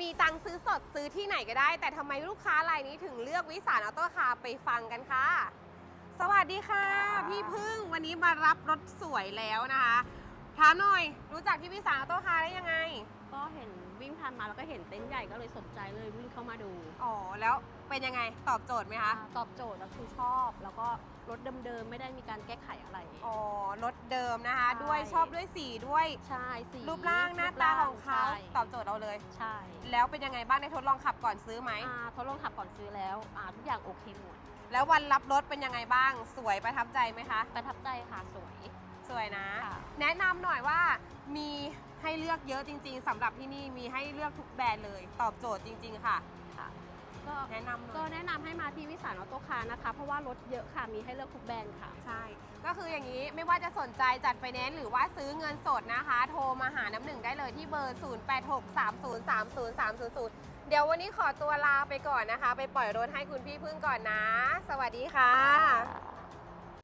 มีตังค์ซื้อสดซื้อที่ไหนก็ได้ แต่ทำไมลูกค้ารายนี้ถึงเลือกวิสารออโต้คาร์ไปฟังกันค่ะ สวัสดีค่ะ พี่พึ่งวันนี้มารับรถสวยแล้วนะคะถามหน่อยรู้จักที่วิสารออโต้คาร์ได้ยังไง ก็เห็นวิ่งผ่านมาแล้วก็เห็นเต็นท์ใหญ่ก็เลยสนใจเลยวิ่งเข้ามาดูอ๋อแล้วเป็นยังไงตอบโจทย์ไหมคะอ่าตอบโจทย์แล้วคือชอบ แล้วก็รถเดิมๆไม่ได้มีการแก้ไขอะไรอ๋อ รถเดิมนะคะ ใช่ ด้วยชอบด้วยสีด้วย ใช่สีรูปร่างหน้าตาของเขาใช่ตอบโจทย์เราเลย ใช่แล้วเป็นยังไงบ้างได้ทดลองขับก่อนซื้อไหม อ่าทดลองขับก่อนซื้อแล้วอ่าทุกอย่างโอเคหมดแล้ววันรับรถเป็นยังไงบ้าง สวยประทับใจไหมคะ ประทับใจค่ะสวย สวยนะ ค่ะ แนะนำหน่อยว่ามีให้เลือกเยอะจริง ๆสำหรับที่นี่มีให้เลือกทุกแบรนด์เลย ตอบโจทย์จริง ๆ ค่ะ ค่ะก็แนะนำหน่ก็อยแนะนำให้มาที่วิสารออโต้คาร์นะคะ เพราะว่ารถเยอะค่ะมีให้เลือกทุกแบรนด์ค่ะ ใช่ก็ คืออย่างนี้ไม่ว่าจะสนใจจัดไฟแนนซ์หรือว่าซื้อเงินสดนะคะ โทรมาหาน้ำหนึ่งได้เลยที่เบอร์ 0863030300 เดี๋ยววันนี้ขอตัวลาไปก่อนนะคะ ไปปล่อยรถให้คุณพี่พึ่งก่อนนะ สวัสดีค่ะ